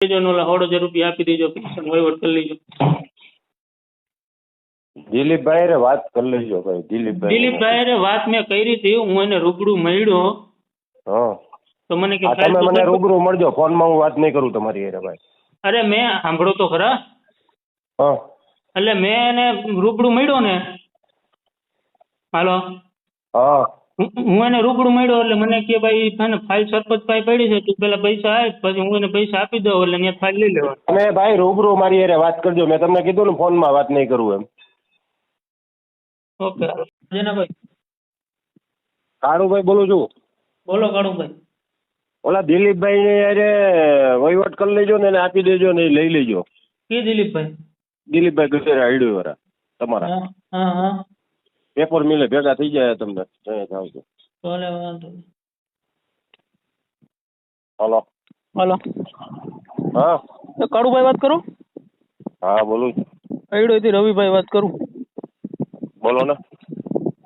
દેજો ને ઓલા સોળ રૂપિયા આપી દેજો પૈસા વહીવટ કરી લેજો. દિલીપભાઈ રે વાત કરી લેજો ભાઈ દિલીપભાઈ. દિલીપભાઈ હારે વાત મેં કરી હતી હું એને રૂબરૂ મળ્યો. હા. તો મને કે તમે મને રૂબરૂ મળજો ફોનમાં હું વાત નહીં કરું તમારી હારે ભાઈ. અરે મેં સાંભળો તો ખરા. હા. એટલે મેં એને રૂબરૂ મળ્યો ને. હાલો. હા. હું એને રૂબરૂ મળ્યો એટલે મને કે ભાઈ છે ને ફાઇલ સરપંચ પાસે પડી છે તું પેલા પૈસા આપ પછી હું એને પૈસા આપી દઉં એટલે મેં ફાઇલ લઈ લેવા તમે ભાઈ રૂબરૂ મારી અરે વાત કરજો મેં તમને કીધું ને ફોનમાં વાત નહીં કરું એમ. ઓકે જેનાભાઈ કાળુભાઈ બોલું છું. બોલો કાળુભાઈ. ઓલા દિલીપભાઈ ને યારે વહીવટ કરી લેજો ને એને આપી દેજો ને એ લઈ લેજો. કે દિલીપભાઈ? દિલીપભાઈ ગજેરા આઈડ્યો વાળા તમારા હા હા. પેપર મિલે ભેગા થઈ જાય તમને. જય જાવ છો ભલે વાંધો હલો. હલો. હા. કાળુભાઈ વાત કરો. હા બોલું અઈડોથી રવિભાઈ વાત કરું. બોલો ને.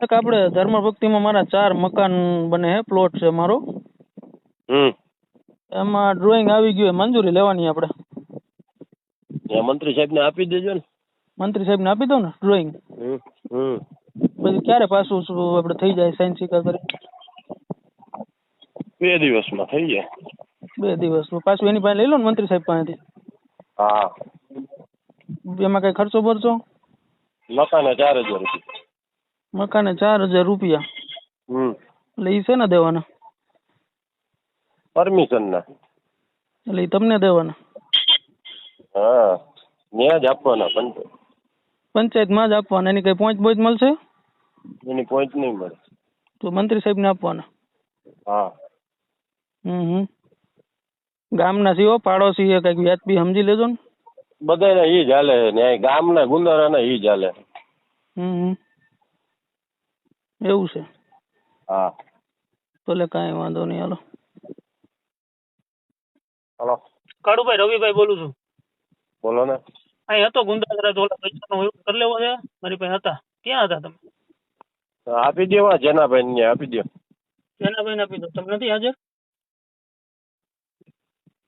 એક આપણે ધર્મ ભક્તિમાં મારા ચાર મકાન બને હે પ્લોટ છે મારો. હમ. એમાં ડ્રોઈંગ આવી ગયું મંજૂરી લેવાની આપણે. મંત્રી સાહેબને આપી દેજો ને. મંત્રી સાહેબને આપી દો ને ડ્રોઈંગ હમ હમ. પછી ક્યારે પાછું શું આપણે થઈ જાય સાઈન સિક્કા કરી? બે દિવસમાં થઈ જાય. બે દિવસ. પાછું એની પાસે લઈ લો ને મંત્રી સાહેબ પાસેથી. હા. એમાં કઈ ખર્ચો ભરચો મકાને ચાર હજાર રૂપિયા. મકાને ચાર હજાર રૂપિયા. હમ. એટલે એ છે ને દેવાના? પરમિશન ના એટલે એ તમને દેવાના? હા. ન્યા જ આપવાના પંચાયત. પંચાયતમાં જ આપવાના. એની કઈ પહોંચ બોચ મળશે? એની પોઈન્ટ નહીં મળે. તો મંત્રી સાહેબને આપવાના? હા. હમ હમ. ગામના સીઓ પાડોશી એ કંઈક વ્યાજબી સમજી લેજો ને. બધાને ઈ ચાલે હાલે ન્યાય ગામના ગુંદારાના ઈ જ હાલે. હમ હમ. એવું છે. હા. ભલે કાંઈ વાંધો નહીં હાલો. હલો. કાળુભાઈ રવિભાઈ બોલું છું. બોલો ને. અહીં હતો ગુંદાગરા ઓલા પૈસાનો કરી લેવો છે. મારી પાસે હતા. ક્યાં હતા તમે? આપી દેવા જેનાભાઈ ને આપી દો. એના ભાઈને આપી દો. તમે નથી હાજર?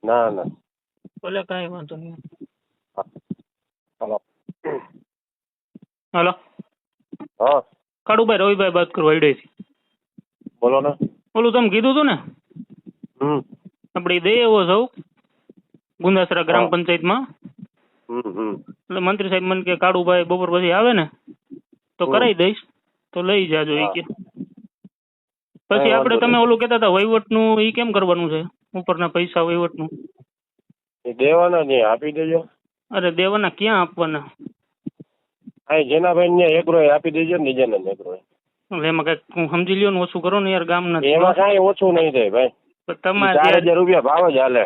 ના ના. ભલે કાંઈ વાંધો નહીં. હલો. હાલો. હા. કાળુભાઈ રવિભાઈ વાત કરું આઈડેથી બોલો ને. ઓલું તમે કીધું હતું ને? હમ. આપણે દઈ એવો સૌ ગુંદાસરા ગ્રામ. પંચાયતમાં. એટલે મંત્રી સાહેબ મને કે કાળુભાઈ બપોર પછી આવે ને તો કરાવી દઈશ. તો લઈ જાજો એ કે. પછી આપણે તમે. ઓલું કહેતા હતા વહીવટનું ઈ કેમ કરવાનું છે? ઉપરના પૈસા વહીવટનું? દેવાના નહીં આપી દેજો. અરે દેવાના ક્યાં આપવાના? અહીં જેનાભાઈ ને એગ્રો આપી દેજો ને નીજેને એગ્રો એટલે એમાં કંઈક હું સમજી લ્યો ને ઓછું કરો ને યાર ગામના એમાં કઈ ઓછું નહીં થાય ભાઈ. તમારે ચાર હજાર રૂપિયા ભાવ જ હાલે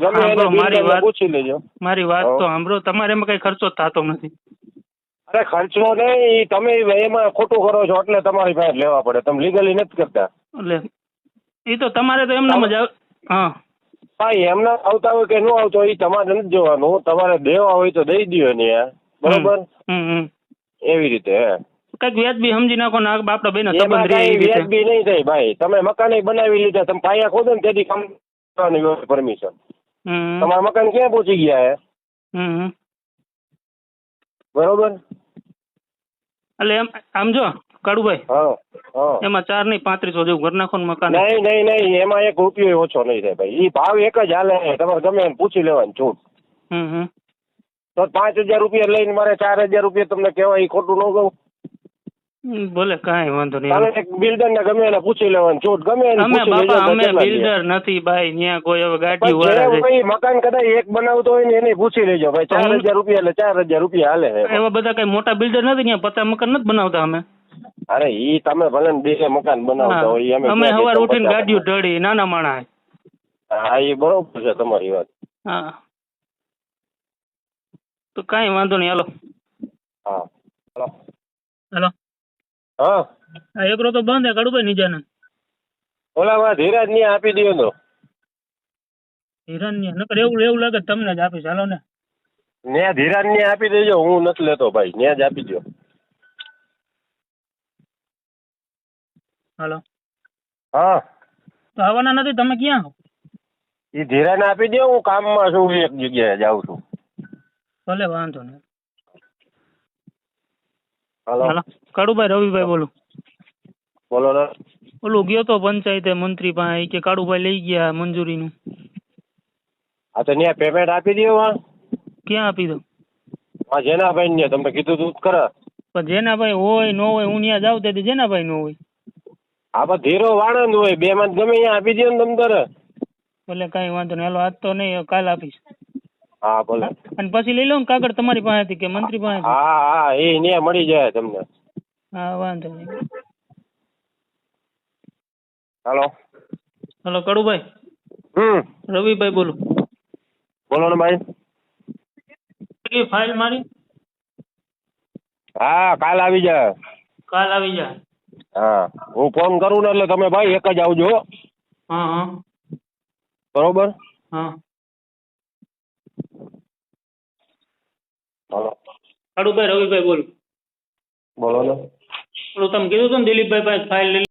ગમે ગમે મારી વાત- પૂછી લેજો. મારી વાત તો સાંભળો તમારે એમાં કઈ ખર્ચો થતો નથી. અરે ખર્ચો નહીં તમે એમાં ખોટું કરો છો એટલે તમારી પાસે લેવા પડે. તમે લીગલી નથી કરતા. એટલે એ તો તમારે તો એમને જ હા. ભાઈ એમને આવતા હોય કે ન આવતો એ તમારે નથી જોવાનું. તમારે દેવા હોય તો દઈ દ્યો ને બરોબર? એવી રીતે હે. કંઈક વ્યાજબી સમજી નાખો ને આપડા બેનો સંબંધ રહે એવી રીતે. વ્યાજબી નહીં થાય ભાઈ. તમે મકાન બનાવી લીધા તમે પાયા ખોદો ને તેથી કામ કરવાની પરમિશન તમારા મકાન ક્યાં પહોંચી ગયા હે. બરોબર? એટલે એમ આમ જો કાળુભાઈ હા હા. એમાં ચાર નહીં પાંત્રીસો જેવું ઘર નાખો ને મકાન નહીં નહીં નહીં એમાં એક રૂપિયો ઓછો નહીં થાય ભાઈ. એ ભાવ એક જ હાલે. તમારે ગમે એમ પૂછી લેવાની છૂટ હમ હમ. તો પાંચ હજાર રૂપિયા લઈને મારે ચાર હજાર રૂપિયા તમને કહેવાય એ ખોટું ન કહું. ભલે કાંઈ વાંધો નહીં. તમે એક બિલ્ડર ને ગમે એને પૂછી લેવાનું. છૂટ ગમે એને અમે બાપા અમે બિલ્ડર નથી ભાઈ ન્યા કોઈ હવે ગાડી વાળા છે. ભાઈ મકાન કદાચ એક બનાવતો હોય ને એને પૂછી લેજો ભાઈ. ચાર હજાર રૂપિયા એટલે ચાર હજાર રૂપિયા હાલે એવા બધા કઈ મોટા બિલ્ડર નથી ન્યા પચાસ મકાન નથી બનાવતા અમે. અરે ઈ તમે ભલે બે મકાન બનાવતા હોય અમે અમે સવાર ઉઠીને ગાડીઓ ઢળી નાના માણા હા એ બરોબર છે તમારી વાત. હા. તો કાંઈ વાંધો નહીં હાલો. હા હાલો. હાલો. હા. આ એકરો તો બંધ હે કડુભાઈ નીજાને. ઓલા માં ધીરજની આપી દયો તો. હિરાનની નકર એવું એવું લાગે તમને જ આપીશ. હાલો ને. ને ધીરાજ ને આપી દેજો હું નથી લેતો ભાઈ. ન્યા જ આપી દો હાલો. હા. તો આવવાના નથી તમે ક્યાં એ ધીરાને આપી દો હું કામમાં છું એક જગ્યાએ જાઉં છું. ભલે વાંધો નહીં. હાલો. હાલો. કાળુભાઈ રવિભાઈ બોલું. બોલો ને ઓલું ગયો તો પંચાયતે મંત્રી પાસે ઈ કે કાળુભાઈ લઈ ગયા મંજૂરીનું? આ તો ન્યા પેમેન્ટ આપી દો હા ક્યાં આપી દો? આ જેનાભાઈ ને તમને કીધું તું કરે પણ જેનાભાઈ હોય ન હોય હું ત્યાં જાઉં તેથી જેનાભાઈ ન હોય. આ પણ ધીરો વાણંદ હોય બે માં ગમે ત્યાં આપી દો ને તમ તારે એટલે કાંઈ વાંધો નહીં. હાલો આજ તો નહીં કાલ આપીશ. હા ભલે અને પછી લઈ લો ને કાગળ તમારી પાસેથી કે મંત્રી પાસેથી? હા હા એ ન્યા મળી જાય તમને. હા વાંધો નહીં. હાલો. હાલો કડુભાઈ. હમ. રવિભાઈ બોલું. બોલો ને ભાઈ. કેટલી ફાઇલ મારી? હા કાલ આવી જાય. કાલ આવી જાય. હા હું ફોન કરું ને એટલે તમે ભાઈ એક જ આવજો. હો. હા હા. બરોબર? હા. હાલો. કડુભાઈ રવિભાઈ બોલું. બોલો ને. ઓલું તમે કીધું હતું ને દિલીપભાઈ પાસે ફાઇલ